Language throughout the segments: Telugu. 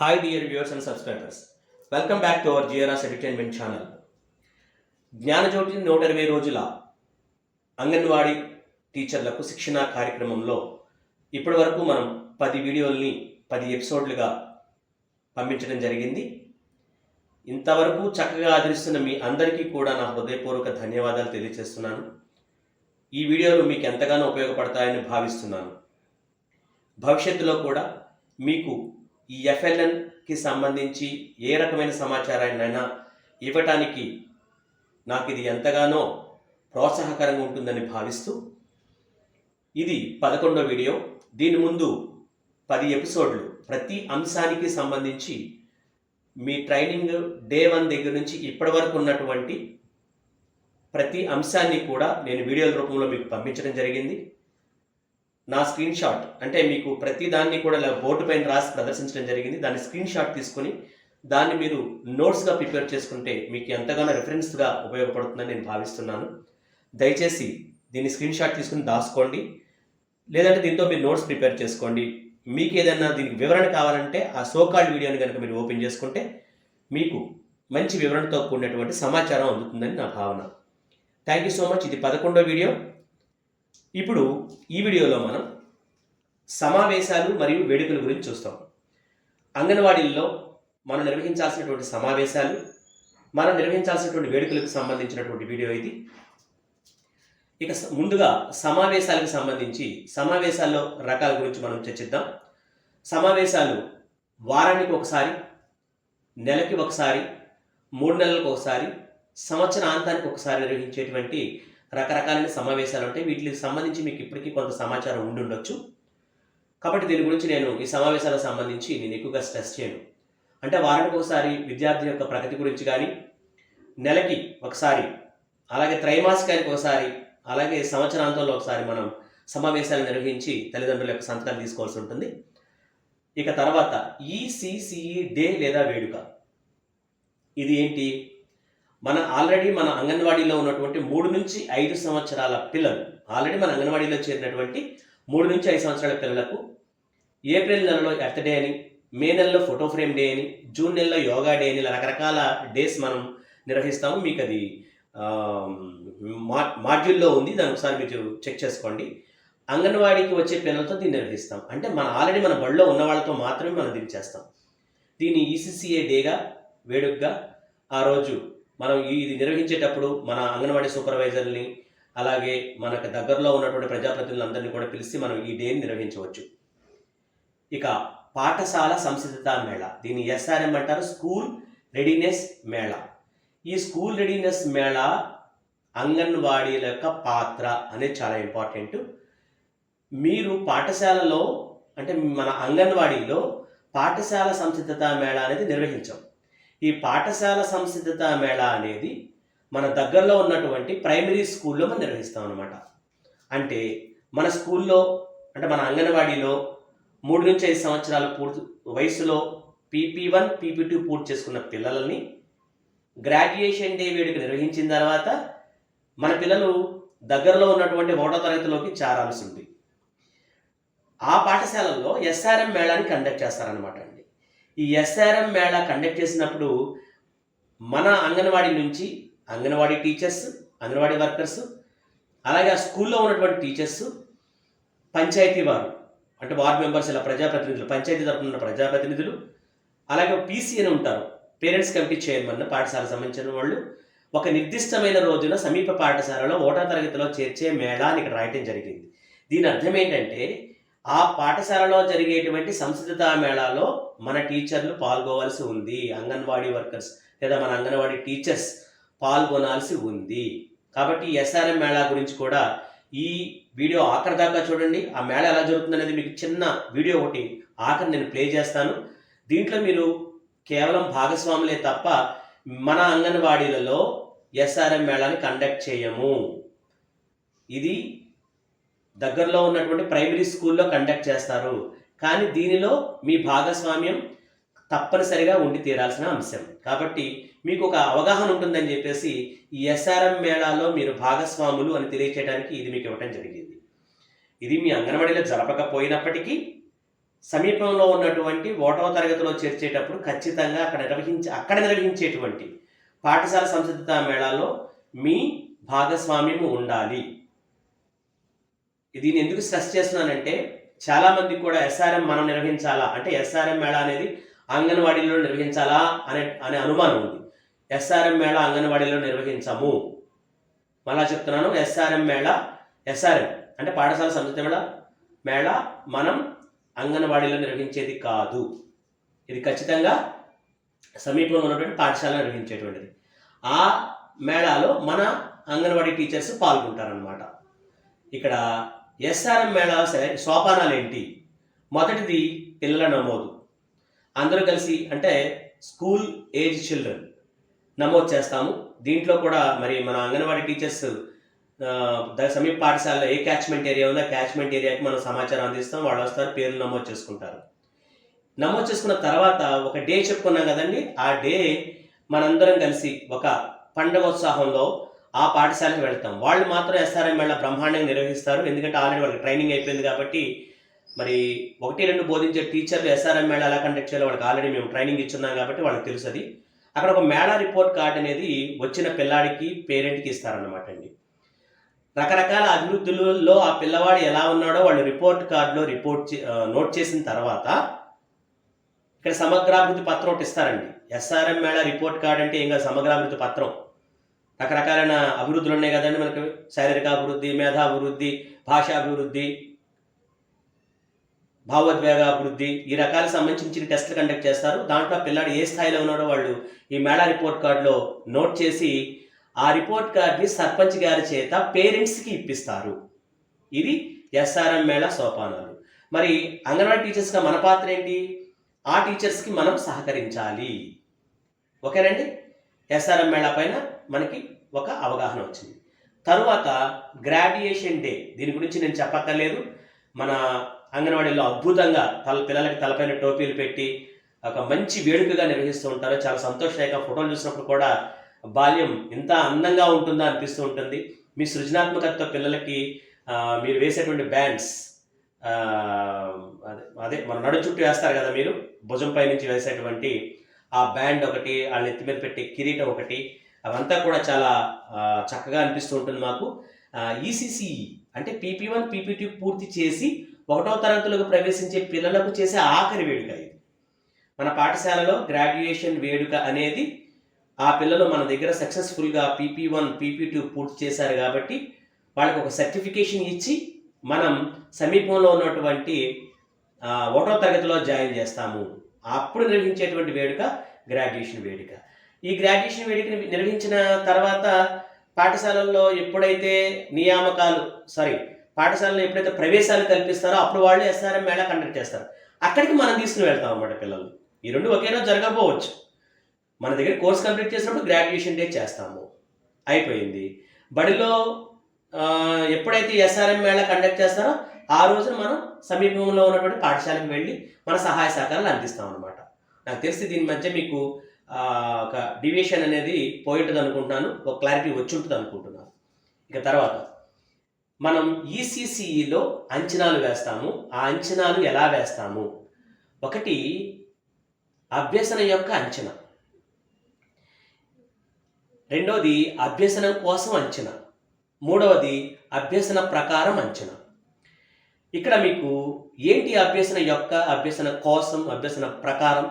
Hi dear viewers and subscribers welcome back to our GRS entertainment channel Gnanajyothi నూట ఇరవై రోజుల అంగన్వాడీ టీచర్లకు శిక్షణ కార్యక్రమంలో ఇప్పటి వరకు మనం పది వీడియోల్ని పది ఎపిసోడ్లుగా పంపించడం జరిగింది. ఇంతవరకు చక్కగా ఆదరిస్తున్న మీ అందరికీ కూడా నా హృదయపూర్వక ధన్యవాదాలు తెలియజేస్తున్నాను. ఈ వీడియోలు మీకు ఎంతగానో ఉపయోగపడతాయని భావిస్తున్నాను. భవిష్యత్తులో కూడా మీకు ఈ ఎఫ్ఎల్ఎన్కి సంబంధించి ఏ రకమైన సమాచారాన్నైనా ఇవ్వటానికి నాకు ఇది ఎంతగానో ప్రోత్సాహకరంగా ఉంటుందని భావిస్తూ ఇది పదకొండో వీడియో. దీని ముందు పది ఎపిసోడ్లు. ప్రతి అంశానికి సంబంధించి మీ ట్రైనింగ్ డే వన్ దగ్గర నుంచి ఇప్పటి వరకు ఉన్నటువంటి ప్రతి అంశాన్ని కూడా నేను వీడియోల రూపంలో మీకు పంపించడం జరిగింది. నా స్క్రీన్ షాట్ అంటే మీకు ప్రతి దాన్ని కూడా ఇలా బోర్డు పైన రాసి ప్రదర్శించడం జరిగింది. దాన్ని స్క్రీన్ షాట్ తీసుకొని దాన్ని మీరు నోట్స్గా ప్రిపేర్ చేసుకుంటే మీకు ఎంతగానో రిఫరెన్స్గా ఉపయోగపడుతుందని నేను భావిస్తున్నాను. దయచేసి దీన్ని స్క్రీన్ షాట్ తీసుకుని దాచుకోండి. లేదంటే దీంతో మీరు నోట్స్ ప్రిపేర్ చేసుకోండి. మీకు ఏదైనా దీనికి వివరణ కావాలంటే ఆ సోకాల్డ్ వీడియోని కనుక మీరు ఓపెన్ చేసుకుంటే మీకు మంచి వివరణతో కూడినటువంటి సమాచారం అందుతుందని నా భావన. థ్యాంక్ యూ సో మచ్ ఇది పదకొండో వీడియో. ఇప్పుడు ఈ వీడియోలో మనం సమావేశాలు మరియు వేడుకల గురించి చూస్తాం. అంగన్వాడీల్లో మనం నిర్వహించాల్సినటువంటి సమావేశాలు మనం నిర్వహించాల్సినటువంటి వేడుకలకు సంబంధించినటువంటి వీడియో ఇది. ఇక ముందుగా సమావేశాలకు సంబంధించి సమావేశాల్లో రకాల గురించి మనం చర్చిద్దాం. సమావేశాలు వారానికి ఒకసారి నెలకి ఒకసారి మూడు నెలలకు ఒకసారి సంవత్సరాంతానికి ఒకసారి నిర్వహించేటువంటి రకరకాలైన సమావేశాలు ఉంటాయి వీటికి సంబంధించి మీకు ఇప్పటికీ కొంత సమాచారం ఉండి ఉండొచ్చు కాబట్టి దీని గురించి నేను ఈ సమావేశాలకు సంబంధించి నేను ఎక్కువగా స్ట్రెస్ చేయను. అంటే వారానికి ఒకసారి విద్యార్థి యొక్క ప్రగతి గురించి కానీ నెలకి ఒకసారి అలాగే త్రైమాసికానికి ఒకసారి అలాగే సంవత్సరాంతంలో ఒకసారి మనం సమావేశాలు నిర్వహించి తల్లిదండ్రుల యొక్క సంతకాలు తీసుకోవాల్సి ఉంటుంది. ఇక తర్వాత ఈసీసీఈ డే లేదా వేడుక. ఇది ఏంటి? మన ఆల్రెడీ మన అంగన్వాడీలో ఉన్నటువంటి మూడు నుంచి ఐదు సంవత్సరాల పిల్లలు ఆల్రెడీ మన అంగన్వాడీలో చేరినటువంటి మూడు నుంచి ఐదు సంవత్సరాల పిల్లలకు ఏప్రిల్ నెలలో ఎర్త్ డే అని మే నెలలో ఫోటో ఫ్రేమ్ డే అని జూన్ నెలలో యోగా డే అని ఇలా రకరకాల డేస్ మనం నిర్వహిస్తాము. మీకు అది మా మాడ్యూల్లో ఉంది. దాని ఒకసారి మీరు చెక్ చేసుకోండి. అంగన్వాడీకి వచ్చే పిల్లలతో దీన్ని నిర్వహిస్తాం. అంటే మన ఆల్రెడీ మన బడిలో ఉన్న వాళ్ళతో మాత్రమే మనం దీన్ని చేస్తాం. దీన్ని ఈసీసీఏ డేగా వేడుకగా ఆ రోజు మనం ఇది నిర్వహించేటప్పుడు మన అంగన్వాడీ సూపర్వైజర్ని అలాగే మనకు దగ్గరలో ఉన్నటువంటి ప్రజాప్రతినిధులందరినీ కూడా పిలిచి మనం ఈ డేని నిర్వహించవచ్చు. ఇక పాఠశాల సంసిద్ధత మేళ దీన్ని ఎస్ఆర్ఎం అంటారు స్కూల్ రెడీనెస్ మేళ. ఈ స్కూల్ రెడీనెస్ మేళ అంగన్వాడీల యొక్క పాత్ర అనేది చాలా ఇంపార్టెంట్. మీరు పాఠశాలలో అంటే మన అంగన్వాడీలో పాఠశాల సంసిద్ధత మేళ అనేది నిర్వహించాం. ఈ పాఠశాల సంసిద్ధత మేళ అనేది మన దగ్గరలో ఉన్నటువంటి ప్రైమరీ స్కూల్లో మనం నిర్వహిస్తాం అనమాట అంటే మన స్కూల్లో అంటే మన అంగన్వాడీలో మూడు నుంచి ఐదు సంవత్సరాల పూర్తి వయసులో పీపీ వన్ పీపీ టూ పూర్తి చేసుకున్న పిల్లలని గ్రాడ్యుయేషన్ డే వేడుక నిర్వహించిన తర్వాత మన పిల్లలు దగ్గరలో ఉన్నటువంటి ఒకటో తరగతిలోకి చేరాల్సి ఉంది ఆ పాఠశాలల్లో ఎస్ఆర్ఎం మేళాన్ని కండక్ట్ చేస్తారనమాట అండి. ఈ ఎస్ఆర్ఎం మేళా కండక్ట్ చేసినప్పుడు మన అంగన్వాడీ నుంచి అంగన్వాడీ టీచర్స్ అంగన్వాడీ వర్కర్స్ అలాగే ఆ స్కూల్లో ఉన్నటువంటి టీచర్స్ పంచాయతీ వారు అంటే వార్డ్ మెంబర్స్ ఇలా ప్రజాప్రతినిధులు పంచాయతీ తరఫున ఉన్న ప్రజాప్రతినిధులు అలాగే పీసీ అని ఉంటారు పేరెంట్స్ కమిటీ చైర్మన్ పాఠశాల సంబంధించిన వాళ్ళు ఒక నిర్దిష్టమైన రోజున సమీప పాఠశాలలో ఓటా తరగతిలో చేర్చే మేళా అని ఇక్కడ రాయటం జరిగింది. దీని అర్థం ఏంటంటే ఆ పాఠశాలలో జరిగేటువంటి సంసిద్ధతా మేళాలో మన టీచర్లు పాల్గొవలసి ఉంది. అంగన్వాడీ వర్కర్స్ లేదా మన అంగన్వాడీ టీచర్స్ పాల్గొనాల్సి ఉంది. కాబట్టి ఎస్ఆర్ఎం మేళా గురించి కూడా ఈ వీడియో ఆఖరి దాకా చూడండి. ఆ మేళ ఎలా జరుగుతుంది అనేది మీకు చిన్న వీడియో ఒకటి ఆఖరి నేను ప్లే చేస్తాను. దీంట్లో మీరు కేవలం భాగస్వాములే తప్ప మన అంగన్వాడీలలో ఎస్ఆర్ఎం మేళాని కండక్ట్ చేయము. ఇది దగ్గరలో ఉన్నటువంటి ప్రైమరీ స్కూల్లో కండక్ట్ చేస్తారు. కానీ దీనిలో మీ భాగస్వామ్యం తప్పనిసరిగా ఉండి తీరాల్సిన అంశం. కాబట్టి మీకు ఒక అవగాహన ఉంటుందని చెప్పేసి ఈ ఎస్ఆర్ఎం మేళాలో మీరు భాగస్వాములు అని తెలియచేయడానికి ఇది మీకు ఇవ్వటం జరిగింది. ఇది మీ అంగన్వాడీలో జరపకపోయినప్పటికీ సమీపంలో ఉన్నటువంటి ఓటవ తరగతిలో చేర్చేటప్పుడు ఖచ్చితంగా అక్కడ నిర్వహించే అక్కడ నిర్వహించేటువంటి పాఠశాల సంసిద్ధత మేళాలో మీ భాగస్వామ్యము ఉండాలి. దీన్ని ఎందుకు స్ట్రెస్ చేస్తున్నానంటే చాలామంది కూడా ఎస్ఆర్ఎం మనం నిర్వహించాలా? అంటే ఎస్ఆర్ఎం మేళా అనేది అంగన్వాడీలో నిర్వహించాలా అనే అనే అనుమానం ఉంది. ఎస్ఆర్ఎం మేళా అంగన్వాడీలో నిర్వహించము. మళ్ళా చెప్తున్నాను ఎస్ఆర్ఎం మేళా ఎస్ఆర్ఎం అంటే పాఠశాల సంస్థ మేళా మేళా మనం అంగన్వాడీలో నిర్వహించేది కాదు. ఇది ఖచ్చితంగా సమీపంలో ఉన్నటువంటి పాఠశాల నిర్వహించేటువంటిది. ఆ మేళాలో మన అంగన్వాడీ టీచర్స్ పాల్గొంటారనమాట ఇక్కడ ఎస్ఆర్ఎం మేళా సోపానాలు ఏంటి మొదటిది పిల్లల నమోదు. అందరూ కలిసి అంటే స్కూల్ ఏజ్ చిల్డ్రన్ నమోదు చేస్తాము. దీంట్లో కూడా మరి మన అంగన్వాడీ టీచర్స్ సమీప పాఠశాలలో ఏ క్యాచ్మెంట్ ఏరియా ఉందో క్యాచ్మెంట్ ఏరియాకి మనం సమాచారం అందిస్తాం. వాళ్ళు వస్తారు పేర్లు నమోదు చేసుకుంటారు. నమోదు చేసుకున్న తర్వాత ఒక డే చెప్పుకున్నాం కదండి. ఆ డే మనందరం కలిసి ఒక పండగ ఉత్సాహంలో ఆ పాఠశాలకు వెళ్తాం. వాళ్ళు మాత్రం ఎస్ఆర్ఎం మేళ బ్రహ్మాండంగా నిర్వహిస్తారు. ఎందుకంటే ఆల్రెడీ వాళ్ళకి ట్రైనింగ్ అయిపోయింది కాబట్టి మరి ఒకటి రెండు బోధించే టీచర్లు ఎస్ఆర్ఎం మేళ ఎలా కండక్ట్ చేయాలో వాళ్ళకి ఆల్రెడీ మేము ట్రైనింగ్ ఇచ్చున్నాం కాబట్టి వాళ్ళకి తెలుసుది. అక్కడ ఒక మేళా రిపోర్ట్ కార్డ్ అనేది వచ్చిన పిల్లాడికి పేరెంట్కి ఇస్తారన్నమాట అండి. రకరకాల అభివృద్ధులలో ఆ పిల్లవాడు ఎలా ఉన్నాడో వాళ్ళు రిపోర్ట్ కార్డులో రిపోర్ట్ చే- నోట్ చేసిన తర్వాత ఇక్కడ సమగ్రాభివృద్ధి పత్రం ఒకటి ఇస్తారండి. ఎస్ఆర్ఎం మేళా రిపోర్ట్ కార్డ్ అంటే ఇంకా సమగ్రాభివృద్ధి పత్రం. రకరకాలైన అభివృద్ధులు ఉన్నాయి కదండి మనకి. శారీరక అభివృద్ధి మేధాభివృద్ధి భాషాభివృద్ధి భావోద్వేగ అభివృద్ధి ఈ రకాలకు సంబంధించిన టెస్టులు కండక్ట్ చేస్తారు. దాంట్లో పిల్లాడు ఏ స్థాయిలో ఉన్నాడో వాళ్ళు ఈ మేళా రిపోర్ట్ కార్డులో నోట్ చేసి ఆ రిపోర్ట్ కార్డ్ని సర్పంచ్ గారి చేత పేరెంట్స్కి ఇప్పిస్తారు. ఇది ఎస్ఆర్ఎం మేళా సోపానాలు. మరి అంగన్వాడీ టీచర్స్గా మన పాత్ర ఏంటి? ఆ టీచర్స్కి మనం సహకరించాలి. ఓకేనండి? ఎస్ఆర్ఎం మేళా పైన మనకి ఒక అవగాహన వచ్చింది. తరువాత గ్రాడ్యుయేషన్ డే దీని గురించి నేను చెప్పక్కర్లేదు. మన అంగన్వాడీలో అద్భుతంగా తల పిల్లలకి తలపైన టోపీలు పెట్టి ఒక మంచి వేడుకగా నిర్వహిస్తూ ఉంటారు. చాలా సంతోషదాయక ఫోటోలు చూసినప్పుడు కూడా బాల్యం ఎంత అందంగా ఉంటుందా అనిపిస్తూ ఉంటుంది. మీ సృజనాత్మకత పిల్లలకి మీరు వేసేటువంటి బ్యాండ్స్ అదే అదే మన నడు చుట్టూ వేస్తారు కదా మీరు భుజంపై నుంచి వేసేటువంటి ఆ బ్యాండ్ ఒకటి వాళ్ళ నెత్తి మీద పెట్టే కిరీటం ఒకటి అవంతా కూడా చాలా చక్కగా అనిపిస్తూ ఉంటుంది మాకు. ఈసీసీ అంటే పీపీ వన్ పీపీ టూ పూర్తి చేసి ఒకటో తరగతులకు ప్రవేశించే పిల్లలకు చేసే ఆఖరి వేడుక ఇది. మన పాఠశాలలో గ్రాడ్యుయేషన్ వేడుక అనేది ఆ పిల్లలు మన దగ్గర సక్సెస్ఫుల్గా పీపీ వన్ పీపీ టూ పూర్తి చేశారు కాబట్టి వాళ్ళకి ఒక సర్టిఫికేషన్ ఇచ్చి మనం సమీపంలో ఉన్నటువంటి ఒకటో తరగతిలో జాయిన్ చేస్తాము. అప్పుడు నిర్వహించేటువంటి వేడుక గ్రాడ్యుయేషన్ వేడుక. ఈ గ్రాడ్యుయేషన్ వేడుకని నిర్వహించిన తర్వాత పాఠశాలల్లో ఎప్పుడైతే నియామకాలు సారీ పాఠశాలలో ఎప్పుడైతే ప్రవేశాలు కల్పిస్తారో అప్పుడు వాళ్ళు ఎస్ఆర్ఎం మేళా కండక్ట్ చేస్తారు. అక్కడికి మనం తీసుకుని వెళ్తాం అన్నమాట పిల్లలు. ఈ రెండు ఒకే రోజు జరగకపోవచ్చు. మన దగ్గర కోర్స్ కంప్లీట్ చేసినప్పుడు గ్రాడ్యుయేషన్ డే చేస్తాము. అయిపోయింది. బడిలో ఎప్పుడైతే ఎస్ఆర్ఎం మేళా కండక్ట్ చేస్తారో ఆ రోజున మనం సమీపంలో ఉన్నటువంటి పాఠశాలకు వెళ్ళి మన సహాయ సహకారాలు అందిస్తాం అనమాట నాకు తెలిసి దీని మధ్య మీకు ఒక డివియేషన్ అనేది పోయి అనుకుంటున్నాను ఒక క్లారిటీ వచ్చి ఉంటుంది అనుకుంటున్నాను ఇక తర్వాత మనం ఈసీసీఈలో అంచనాలు వేస్తాము. ఆ అంచనాలు ఎలా వేస్తాము? ఒకటి అభ్యసన యొక్క అంచనా. రెండవది అభ్యసనం కోసం అంచనా. మూడవది అభ్యసన ప్రకారం అంచనా. ఇక్కడ మీకు ఏంటి అభ్యసన యొక్క అభ్యసన కోసం అభ్యసన ప్రకారం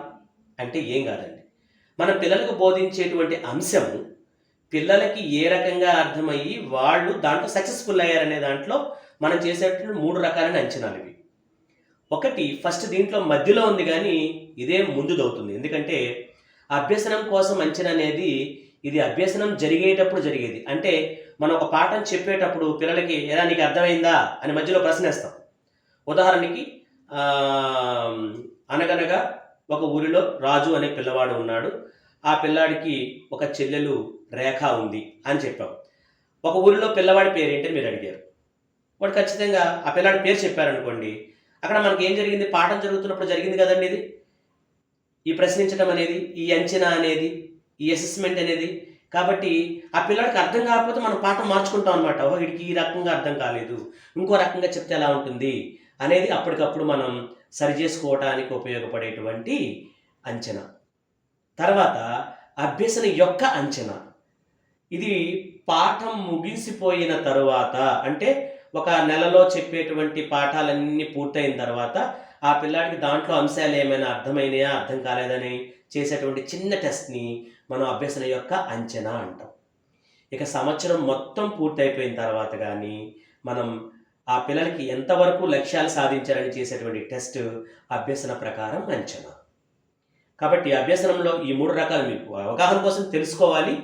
అంటే ఏం కాదండి. మన పిల్లలకు బోధించేటువంటి అంశము పిల్లలకి ఏ రకంగా అర్థమయ్యి వాళ్ళు దాంట్లో సక్సెస్ఫుల్ అయ్యారనే దాంట్లో మనం చేసేటువంటి మూడు రకాలైన అంచనాలు ఇవి. ఒకటి ఫస్ట్ దీంట్లో మధ్యలో ఉంది కానీ ఇదే ముందుదవుతుంది. ఎందుకంటే అభ్యసనం కోసం అంచనా అనేది ఇది అభ్యసనం జరిగేటప్పుడు జరిగేది. అంటే మనం ఒక పాఠం చెప్పేటప్పుడు పిల్లలకి ఎలా నీకు అర్థమైందా? అని మధ్యలో ప్రశ్నిస్తాం. ఉదాహరణకి అనగనగా ఒక ఊరిలో రాజు అనే పిల్లవాడు ఉన్నాడు. ఆ పిల్లాడికి ఒక చెల్లెలు రేఖ ఉంది అని చెప్పాం. ఒక ఊరిలో పిల్లవాడి పేరు ఏంటని మీరు అడిగారు. వాడు ఖచ్చితంగా ఆ పిల్లాడి పేరు చెప్పారనుకోండి అక్కడ మనకి ఏం జరిగింది? పాఠం జరుగుతున్నప్పుడు జరిగింది కదండి ఇది. ఈ ప్రశ్నించడం అనేది ఈ అంచనా అనేది ఈ అసెస్మెంట్ అనేది. కాబట్టి ఆ పిల్లాడికి అర్థం కాకపోతే మనం పాఠం మార్చుకుంటాం అనమాట ఓ వీడికి ఈ రకంగా అర్థం కాలేదు. ఇంకో రకంగా చెప్తే ఎలా ఉంటుంది? అనేది అప్పటికప్పుడు మనం సరిచేసుకోవడానికి ఉపయోగపడేటువంటి అంచనా. తర్వాత అభ్యసన యొక్క అంచనా. ఇది పాఠం ముగిసిపోయిన తరువాత అంటే ఒక నెలలో చెప్పేటువంటి పాఠాలన్నీ పూర్తయిన తర్వాత ఆ పిల్లాడికి దాంట్లో అంశాలు ఏమైనా అర్థమైనాయా అర్థం కాలేదని చేసేటువంటి చిన్న టెస్ట్ని మనం అభ్యసన యొక్క అంచనా అంటాం. ఇక సంవత్సరం మొత్తం పూర్తయిపోయిన తర్వాత కానీ మనం ఆ పిల్లలకి ఎంతవరకు లక్ష్యాలు సాధించాలని చేసేటువంటి టెస్ట్ అభ్యసన ప్రకారం అంచనా. కాబట్టి అభ్యసనంలో ఈ మూడు రకాలు మీకు అవగాహన కోసం తెలుసుకోవాలి.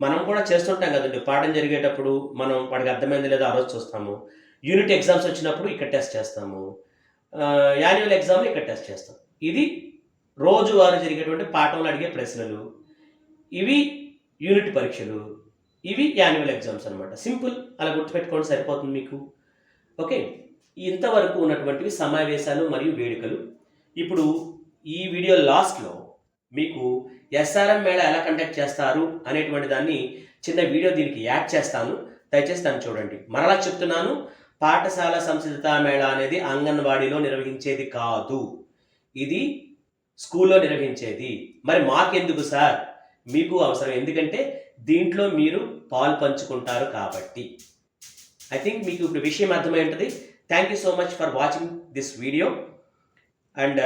మనం కూడా చేస్తుంటాం కదండి. పాఠం జరిగేటప్పుడు మనం వాడికి అర్థమైంది లేదో ఆ రోజు చూస్తాము. యూనిట్ ఎగ్జామ్స్ వచ్చినప్పుడు ఇక్కడ టెస్ట్ చేస్తాము. యాన్యువల్ ఎగ్జామ్ ఇక్కడ టెస్ట్ చేస్తాం. ఇది రోజువారు జరిగేటువంటి పాఠంలో అడిగే ప్రశ్నలు. ఇవి యూనిట్ పరీక్షలు. ఇవి యాన్యువల్ ఎగ్జామ్స్ అనమాట సింపుల్. అలా గుర్తుపెట్టుకోండి సరిపోతుంది మీకు. ఓకే ఇంతవరకు ఉన్నటువంటివి సమావేశాలు మరియు వేడుకలు. ఇప్పుడు ఈ వీడియో లాస్ట్లో మీకు ఎస్ఆర్ఎం మేళ ఎలా కండక్ట్ చేస్తారు అనేటువంటి దాన్ని చిన్న వీడియో దీనికి యాడ్ చేస్తాను. దయచేసి దాన్ని చూడండి. మరలా చెప్తున్నాను పాఠశాల సంసిద్ధతా మేళ అనేది అంగన్వాడీలో నిర్వహించేది కాదు. ఇది స్కూల్లో నిర్వహించేది. మరి మాకెందుకు సార్? మీకు అవసరం. ఎందుకంటే దీంట్లో మీరు పాలు పంచుకుంటారు కాబట్టి. ఐ థింక్ మీకు ఇప్పుడు విషయం అర్థమై ఉంటుంది. Thank you so much for watching this video and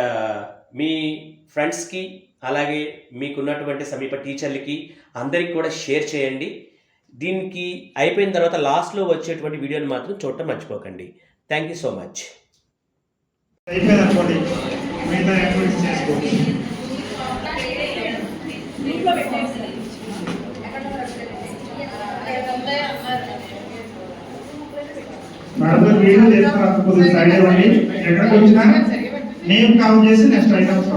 మీ ఫ్రెండ్స్కి అలాగే మీకున్నటువంటి సమీప టీచర్లకి అందరికి కూడా షేర్ చేయండి. దీనికి అయిపోయిన తర్వాత లాస్ట్లో వచ్చేటువంటి వీడియోని మాత్రం చూడటం మర్చిపోకండి. థ్యాంక్ యూ సో మచ్ అయిపోయింది మిగతా చేసుకోవచ్చు సైడ్ ఇవ్వండి ఎక్కడికి వచ్చినా నేమ్ కౌంట్ చేసి నెక్స్ట్ ఐటమ్స్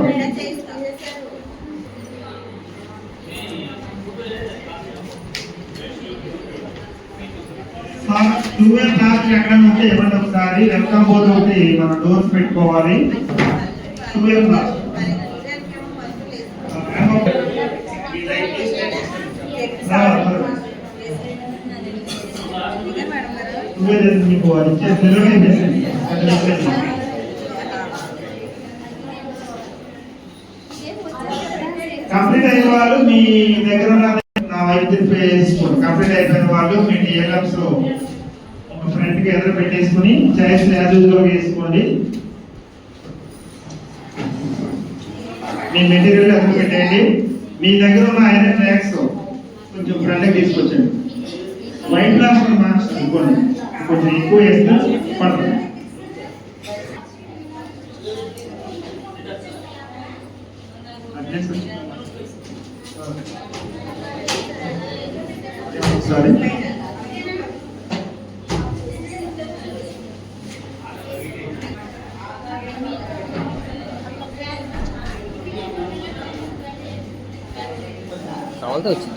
క్లాస్ ఎక్కడ ఉంటే ఇవ్వండి ఒకసారి. వెల్కమ్ బోర్డు ఒకటి మన డోర్స్ పెట్టుకోవాలి. టూవెల్ క్లాస్ మీకు ఇచ్చే కంప్లీట్ అయిన వాళ్ళు మీ దగ్గర ఉన్న నా వైద్య పే చేసుకోండి. కంప్లీట్ అయిపోయిన వాళ్ళు మీ డిఎల్ఎంస్ ఒక ఫ్రెండ్కి ఎదురు పెట్టేసుకుని చైర్స్ యాజ్ వేసుకోండి మీ మెటీరియల్ ఎదురు పెట్టేయండి. మీ దగ్గర ఉన్న ఐరన్ ట్రాక్స్ కొంచెం ఫ్రంట్ తీసుకొచ్చండి. వైట్ గ్లాస్ మార్క్స్ అనుకోండి కొంచెం ఎక్కువ వేస్తే పడుతుంది సారీ కావాలంటే వచ్చింది